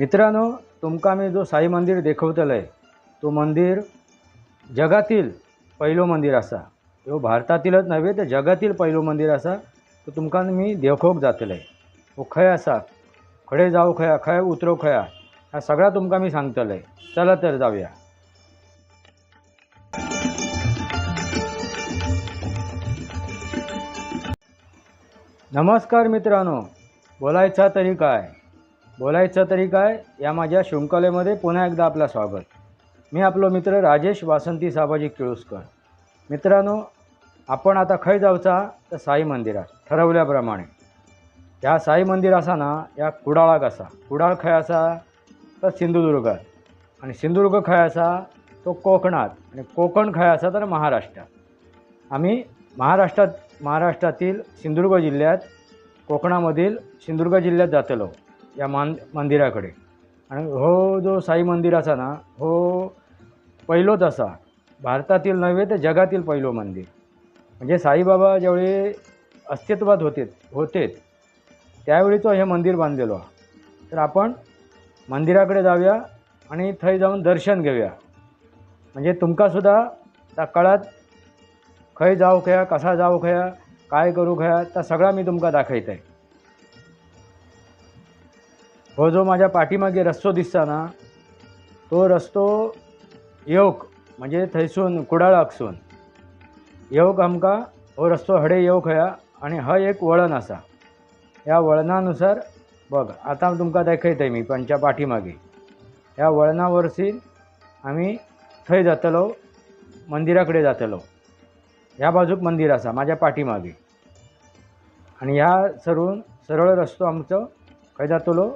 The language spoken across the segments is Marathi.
मित्रांनो तुमका मी जो साई मंदिर देखवतले तो मंदिर जगातील पयलो मंदिर असा. ह्यो भारतातीलच नव्हे तर जगातील पयलो मंदिर असा तो तुमकां मी देवखोक जातले हो खंय आसा खडे जाऊ खंय खंय उतरो खंय? ह्या सगळा तुमकां मी सांगतले चला तर जाऊया. नमस्कार मित्रांनो बोलायचा तरी काय? बोलायचं तरी काय? या माझ्या शृंखलेमध्ये पुन्हा एकदा आपलं स्वागत. मी आपलो मित्र राजेश वासंती साबाजी किळुसकर. मित्रांनो आपण आता खंय जावचा तर साई मंदिरात ठरवल्याप्रमाणे. ह्या साई मंदिर असा ना या कुडाळाक असा. कुडाळ खंय असा तर सिंधुदुर्गात आणि सिंधुदुर्ग खंय असा तो कोकणात. आणि कोकण खंय असा तर महाराष्ट्रात. आम्ही महाराष्ट्रात महाराष्ट्रातील सिंधुदुर्ग जिल्ह्यात कोकणामधील सिंधुदुर्ग जिल्ह्यात जातलो. या मान मंदिराकडे. आणि हो जो साई मंदिर असा ना हो पहिलोच असा. भारतातील नव्हे तर जगातील पहिलो मंदिर. म्हणजे साईबाबा ज्यावेळी अस्तित्वात होते होते त्यावेळीचं हे मंदिर बांधलेलो तर आपण मंदिराकडे जाऊया आणि थंय जाऊन दर्शन घेऊया. म्हणजे तुमकांसुद्धा त्या काळात खंय जाऊ खया कसा जाऊ खया काय करू खया त्या सगळा मी तुमका दाखयत आहे हो जो माझ्या पाठीमागे रस्तो दिसता ना तो रस्तो येवक म्हणजे थंयसून कुडाळाकसून. येवक आमकां हो रस्तो हडे येवक हया आणि हा एक वळण असा या वळणानुसार बघ आता तुमकां दाखयतय मी पंच्या पाठीमागे. ह्या वळणावरसी आम्ही थंय जातलो मंदिराकडे जातलो. ह्या बाजूक मंदिर असा माझ्या पाठीमागे. आणि ह्या सरून सरळ रस्तो आमचो खंय जातलो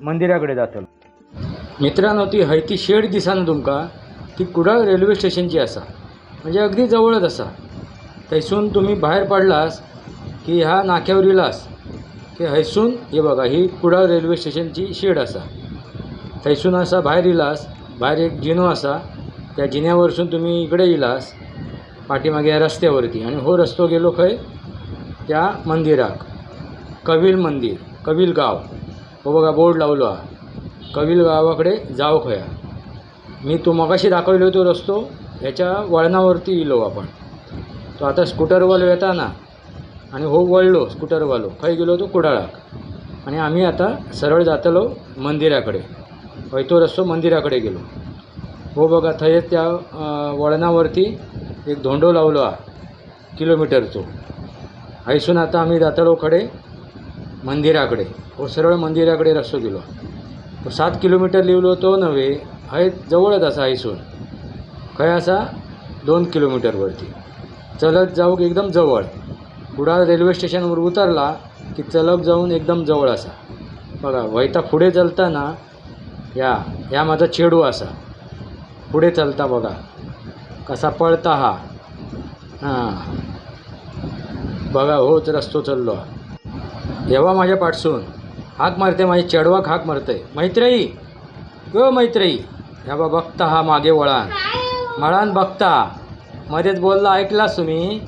मंदिराकडे जातलो. मित्रांनो ती हय ती शेड दिसाना तुमकां. ती कुडाळ रेल्वे स्टेशनची आसा. म्हणजे अगदी जवळच आसा. थंयसून तुम्ही भायर पडलास की ह्या नाक्यावर येलास की हयसून हे बघा ही कुडाळ रेल्वे स्टेशनची शेड आसा. थंयसून असा भायर येलास. भायर एक जिनो आसा. त्या जिन्यावरसून तुम्ही इकडे येलास. पाठीमागे या रस्त्यावरती. आणि हो रस्तो गेलो खंय? त्या मंदिराक. कवील मंदिर. कवील गाव. हो बघा बोर्ड लावलो हा. कवील गावाकडे जाव खया. मी तो मगाशी दाखवलो तो रस्तो ह्याच्या वळणावरती येलो आपण. तो आता स्कूटरवालो येता ना आणि हो वळलो स्कूटरवालो. खंय गेलो तो कुडाळाक. आणि आम्ही आता सरळ जातलो मंदिराकडे. हय तो रस्तो मंदिराकडे गेलो. हो बघा थंय त्या वळणावरती एक धोंडो लावलो हा किलोमीटरचो. ऐसून आता आम्ही जातलो खडे. मंदिराकडे. हो सरळ मंदिराकडे रस्तो गेलो तो सात किलोमीटर लिहिलो तो नव्हे हय जवळच असा हयसून खंय असा दोन किलोमीटरवरती चलत जाऊक एकदम जवळ. कुडाळ रेल्वे स्टेशनवर उतरला की चलत जाऊन एकदम जवळ असा. बघा वयता पुढे चलताना या ह्या माझा चेडू असा. पुढे चलता बघा कसा पळता हा. हां. बघा होच रस्तो चाललो. देवा माझ्या पाठसून. हाक मारते माझी चेडवाक हाक मारते. मैत्रेयी ग मैत्रेयी. ह्या बा बघता हा मागे वळान. मळान बघता. मध्येच बोलला ऐकलास तुम्ही?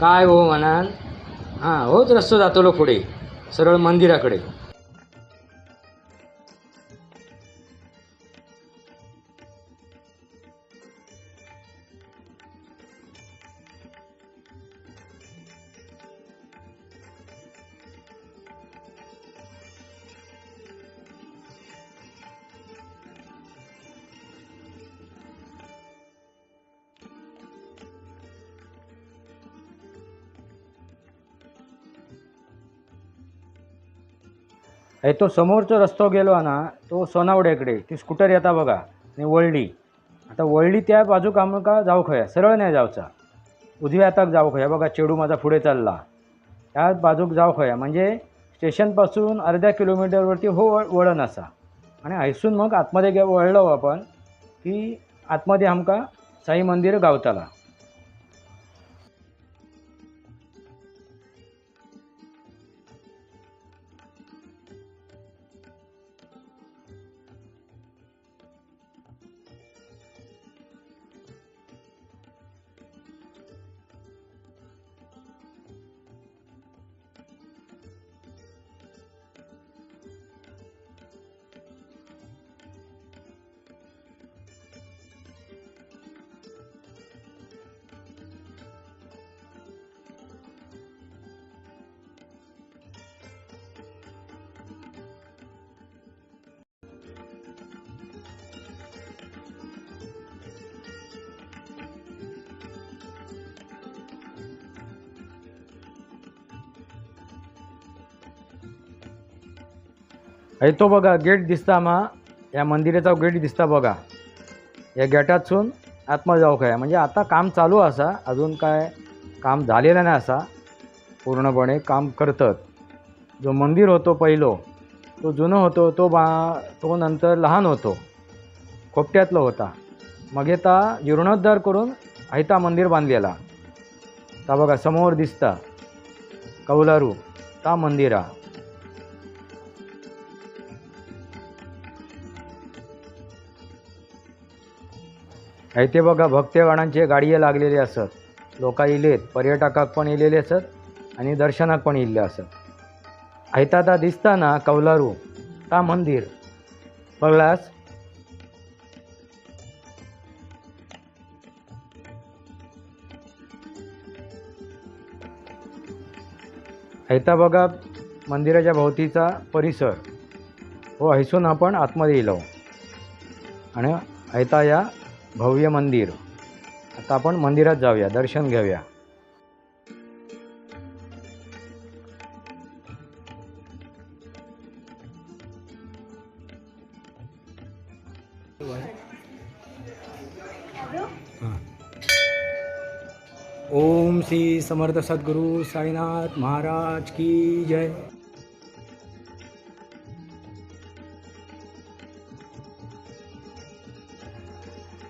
काय हो म्हणान? हां होच रस्तो जातलो पुढे. सरळ मंदिराकडे. हे तो समोरचा रस्तो गेलो ना तो सोनावड्याकडे ती स्कूटर येता बघा आणि वळली. आता वळली त्या बाजूक आमकां जाऊ खंय सरळ नाही जावचा. उजव्या हाताक जाऊ खंय बघा चेडू माझा पुढे चालला. ह्या बाजूक जाऊ खंय म्हणजे स्टेशनपासून अर्ध्या किलोमीटरवरती हो वळ- वळण असा. आणि हयसून मग आतमध्ये गे वळलो आपण की आतमध्ये आमकां साई मंदिर गावताला. हय तो बघा गेट दिसता मा. या मंदिराचा गेट दिसता बघा. या गेटातसून आत्मा जाऊ काय म्हणजे आता काम चालू असा. अजून काय काम झालेलं नाही असा. पूर्णपणे काम करतात. जो मंदिर होतो पहिलो तो जुनो होतो तो बा तो नंतर लहान होतो. खोपट्यातलो होता. मग येता जीर्णोद्धार करून हैता मंदिर बांधलेला. ता बघा समोर दिसता. कौलारू ता मंदिरा. ते बघा भक्तगणांचे गाडये लागलेले असत. लोक इलेत पर्यटकाक पण इलेले असत आणि दर्शनाक पण इल्ले असत. आयता ता कौलारू ता मंदिर. बघलास? हैता बघा मंदिराच्या भोवतीचा परिसर. हो हैसून आपण आतमध्ये येलो आणि हैता या भव्य मंदिर. आता आपण मंदिरात जाऊया दर्शन घेऊया. ओम श्री समर्थ सद्गुरु साईनाथ महाराज की जय.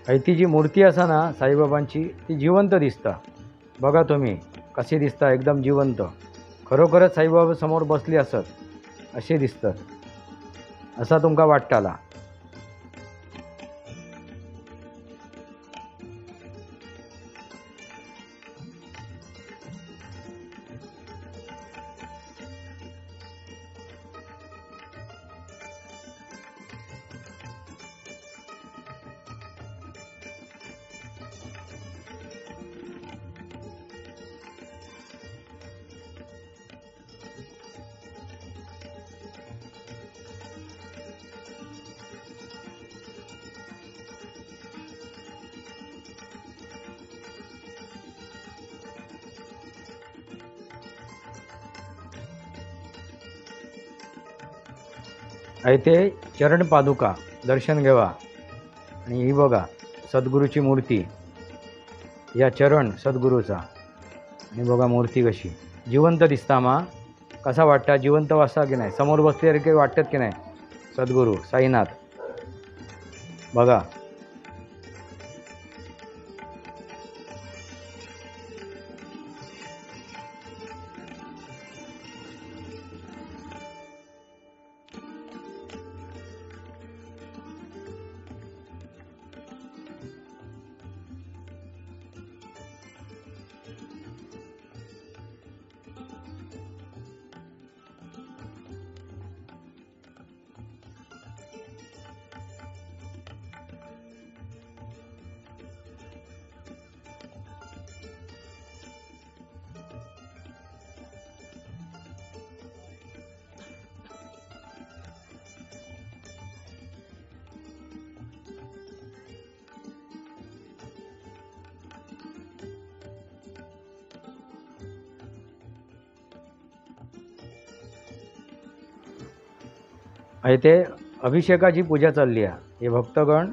आणि ती जी मूर्ती असा ना साईबाबांची ती जिवंत दिसता. बघा तुम्ही कशी दिसता एकदम जिवंत. खरोखरच साईबाबा समोर बसली असत असे दिसतात. असा तुमका वाटताला. आहे ते चरण पादुका दर्शन घेवा. आणि ही बघा सद्गुरूची मूर्ती. या चरण सद्गुरूचा. आणि बघा मूर्ती कशी. जिवंत दिसता मा. कसा वाटता? जिवंत वाचता की नाही? समोर बसल्यासारखे वाटतात की नाही? सद्गुरू साईनाथ. बघा. आहे ते अभिषेकाची पूजा चालली आहे. हे भक्तगण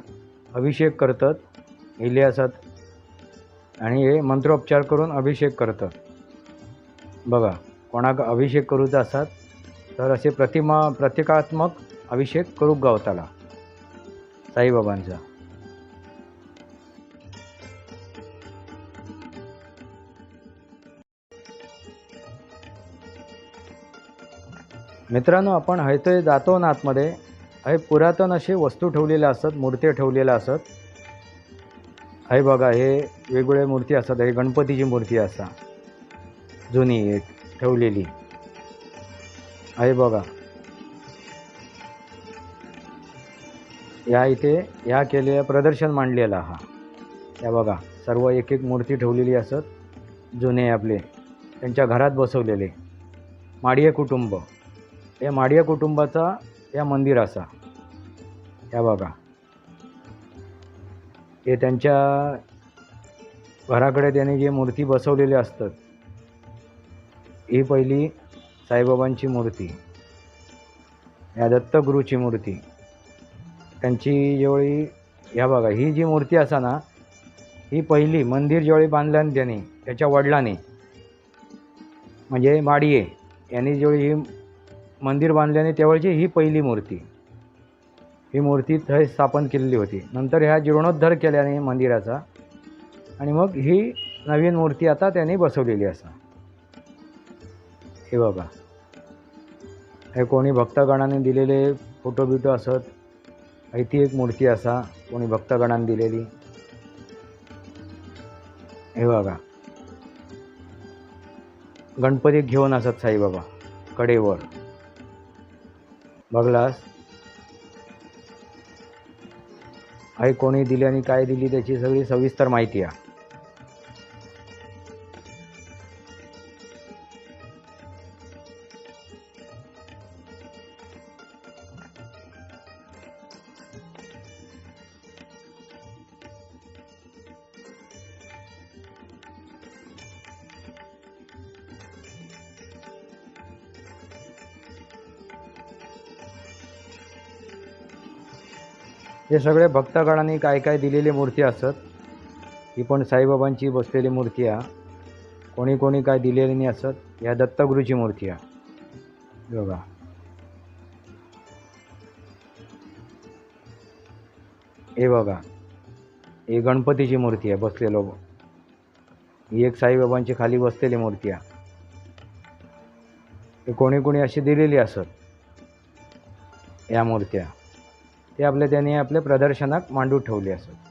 अभिषेक करतात इले असत. आणि हे मंत्रोपचार करून अभिषेक करतात. बघा कोणाक अभिषेक करूचा असतात तर असे प्रतिमा प्रतिकात्मक अभिषेक करूक गावताला. साईबाबांचा. मित्रांनो आपण हयतोय जातो ना आतमध्ये हे पुरातन असे वस्तू ठेवलेल्या असतात मूर्त्या ठेवलेल्या असत. हे बघा हे वेगवेगळे मूर्ती असतात. हे गणपतीची मूर्ती असा. जुनी एक ठेवलेली. आहे बघा. या इथे ह्या केलेल्या प्रदर्शन मांडलेला हा. या बघा सर्व एक एक मूर्ती ठेवलेली असत. जुने आपले. त्यांच्या घरात बसवलेले. माडिये कुटुंब. या माडिया कुटुंबाचा या मंदिर असा या बघा. हे त्यांच्या घराकडे त्याने जे मूर्ती बसवलेली असतात ही पहिली साईबाबांची मूर्ती या दत्तगुरूची मूर्ती. त्यांची जेवळी ह्या बघा ही जी मूर्ती असा ना ही पहिली मंदिर ज्यावेळी बांधल्याने त्याने त्याच्या वडिलांनी म्हणजे माडिये यांनी जेवळी ही मंदिर बांधल्याने त्यावेळची ही पहिली मूर्ती. ही मूर्ती थंय स्थापन केलेली होती. नंतर ह्या जीर्णोद्धार केल्याने मंदिराचा. आणि मग ही नवीन मूर्ती आता त्यांनी बसवलेली असा. हे बघा. हे कोणी भक्तगणाने दिलेले फोटो बिटो असत. आणि ती एक मूर्ती असा. कोणी भक्तगणाने दिलेली. हे बघा. गणपती घेऊन असत साईबाबा. कडेवर. बघलास? आई कोणी दिली आणि काय दिली त्याची सगळी सविस्तर माहिती आहे. हे सगळे भक्तगणांनी काय काय दिलेली मूर्ती असत ही पण साईबाबांची बसलेली मूर्ती आहे. कोणी कोणी काय दिलेली नाही असत ह्या दत्तगुरूची मूर्ती आहे. बघा. हे बघा. ही गणपतीची मूर्ती आहे बसलेलो. ही एक साईबाबांची खाली बसलेली मूर्ती आहे. कोणी कोणी अशी दिलेली असत या मूर्त्या. ते आपल्या त्यांनी आपल्या प्रदर्शनात मांडून ठेवले असत.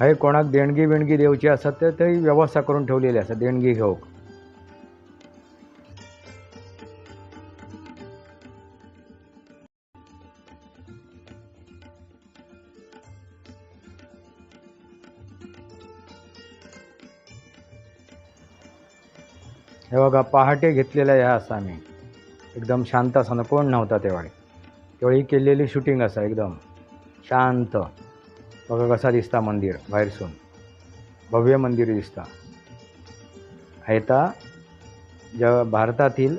हे कोणाक देणगी बिणगी देवची असत तर ते व्यवस्था करून ठेवलेली असतात देणगी घेऊक. हे बघा पहाटे घेतलेल्या ह्या असा आम्ही एकदम शांत असताना कोण नव्हता तेव्हा तेवढी केलेली शूटिंग असा एकदम शांत. बघा कसा दिसता मंदिर बाहेरसून भव्य मंदिर दिसता हैता ज भारतातील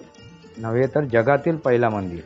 नव्हे तर जगातील पहिला मंदिर.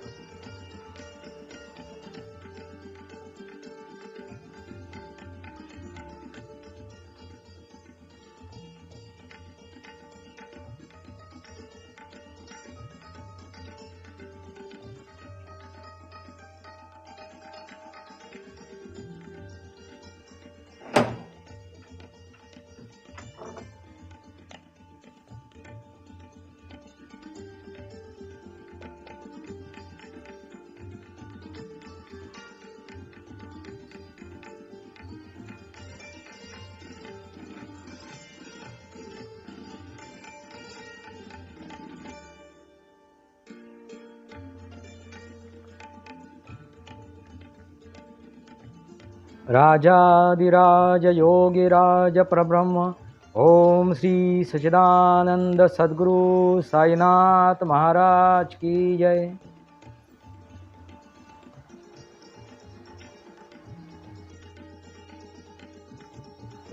राजाधिराज योगिराज परब्रह्म ओम श्री सच्चिदानंद सद्गुरु साईनाथ महाराज की जय।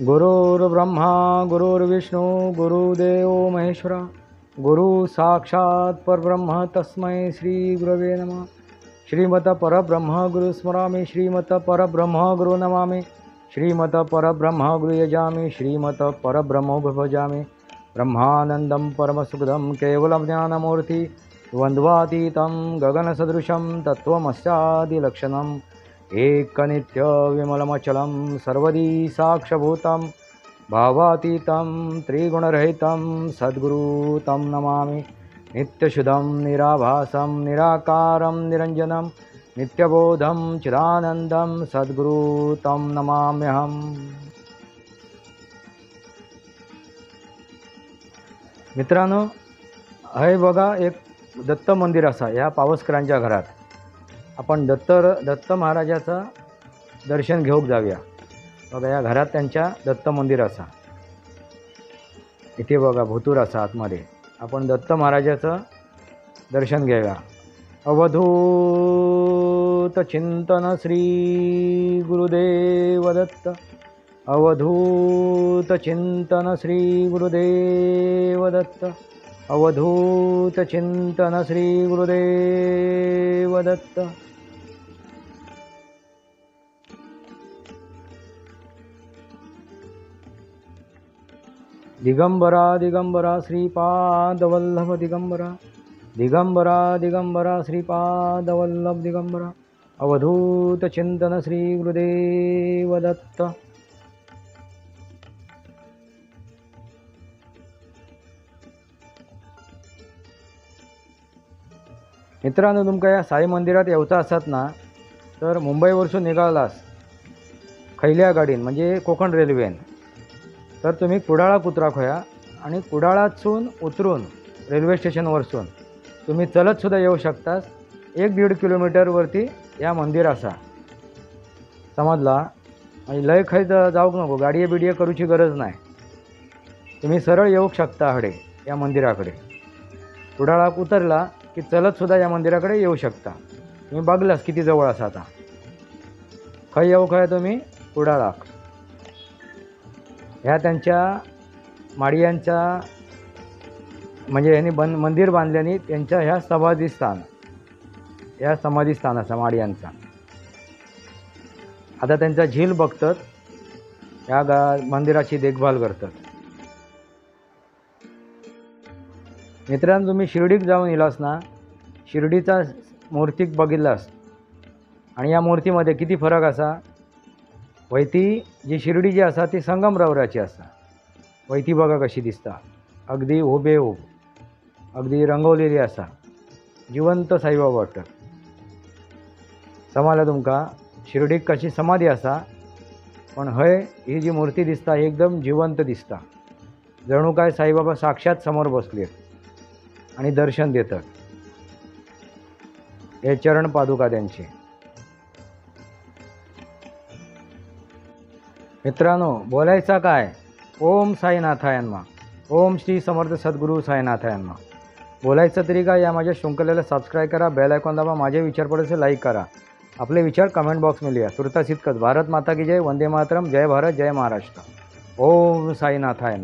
गुरुर्ब्रह्मा गुरुर्विष्णू गुरुदेव महेश्वरा गुरु साक्षात परब्रह्म तस्मै श्री गुरवे नमः श्रीमत परब्रह्म गुरु स्मरामि श्रीमत परब्रह्म गुरु नमामि श्रीमत परब्रह्म गुरु यजामि श्रीमत परब्रह्म भजामि ब्रह्मानन्दं परमसुखदं केवलं ज्ञानमूर्ति द्वन्द्वातीतं गगनसदृशं तत्त्वमस्यादिलक्षणम्। एकनित्यविमलमचलं सर्वदी साक्षभूतं भावातीतं त्रिगुणरहितं सद्गुरु तं नमामि नित्यशुदं निराभासं निराकारं निरञ्जनं नित्यबोधं चिदानन्दं सद्गुरु तं नमाम्यहम्। मित्रांनो हे बघा एक दत्त मंदिर असा ह्या पावसकरांच्या घरात. आपण दत्त दत्त महाराजाचं दर्शन घेऊक जाऊया. बघा या घरात त्यांच्या दत्त मंदिर असा. इथे बघा भूतूर असा आतमध्ये. आपण दत्त महाराजाचं दर्शन घ्यायला. अवधूत चिंतन श्री गुरुदेव दत्त. अवधूत चिंतन श्री गुरुदेव दत्त. अवधूत चिंतन श्री गुरुदेव दत्त. दिगंबरा दिगंबरा श्रीपादवल्लभ दिगंबरा. दिगंबरा दिगंबरा श्रीपादवल्लभ दिगंबरा. अवधूत चिंतन श्री गुरुदेव दत्त. मित्रांनो तुमका या साई मंदिरात येवचा आसात ना तर मुंबईवरसून निघालास खयल्या गाडीन म्हणजे कोकण रेल्वेन. तर तुम्ही कुडाळा उतरा खोया आणि कुडाळातसून उतरून रेल्वे स्टेशन वरसून तुम्ही चलतसुद्धा येऊ शकतास. एक दीड किलोमीटरवरती या मंदिर असा. समजला? म्हणजे लय खंय ज- जाऊक नको गाडये बिडये करूची गरज नाही. तुम्ही सरळ येऊ शकता हडे या मंदिराकडे. कुडाळाक उतरला की चलत सुद्धा या मंदिराकडे येऊ शकता. तुम्ही बघलास किती जवळ असा आता. खंय येऊ खंय तुम्ही? कुडाळाक ह्या त्यांच्या माडियांच्या म्हणजे यांनी बन मंदिर बांधल्याने त्यांच्या ह्या समाधीस्थान ह्या समाधीस्थान असा माडियांचा. आता त्यांचा झील बघतात ह्या गा मंदिराची देखभाल करतात. मित्रांनो तुम्ही शिर्डीक जाऊन येलास ना शिर्डीचा मूर्तीक बघितलास. आणि या मूर्तीमध्ये किती फरक असा वैती जी शिर्डी जी असा ती संगमरवराची असा वैती बघा कशी दिसता. अगदी हुबेहूब अगदी रंगवलेली असा जिवंत साईबाबा वाटत समाला तुमका शिर्डीक कशी समाधी असा पण हय ही जी मूर्ती दिसता ही एकदम जिवंत दिसता. जणू काय साईबाबा साक्षात समोर बसलेत आणि दर्शन देतात. हे चरण पादुका त्यांचे. मित्रांनो बोलायचा काय? ओम साईनाथायांना ओम श्री समर्थ सद्गुरू साईनाथायांना बोलायचं तरी काय? या माझ्या शृंखलेला सबस्क्राईब करा बेल आयकॉन दाबा माझे विचार पडसे लाईक करा. आपले विचार कमेंट बॉक्समध्ये लिहा. तुर्तास इतकंच भारत माता की जय. वंदे मातरम. जय भारत जय महाराष्ट्र. ओम साईनाथायांना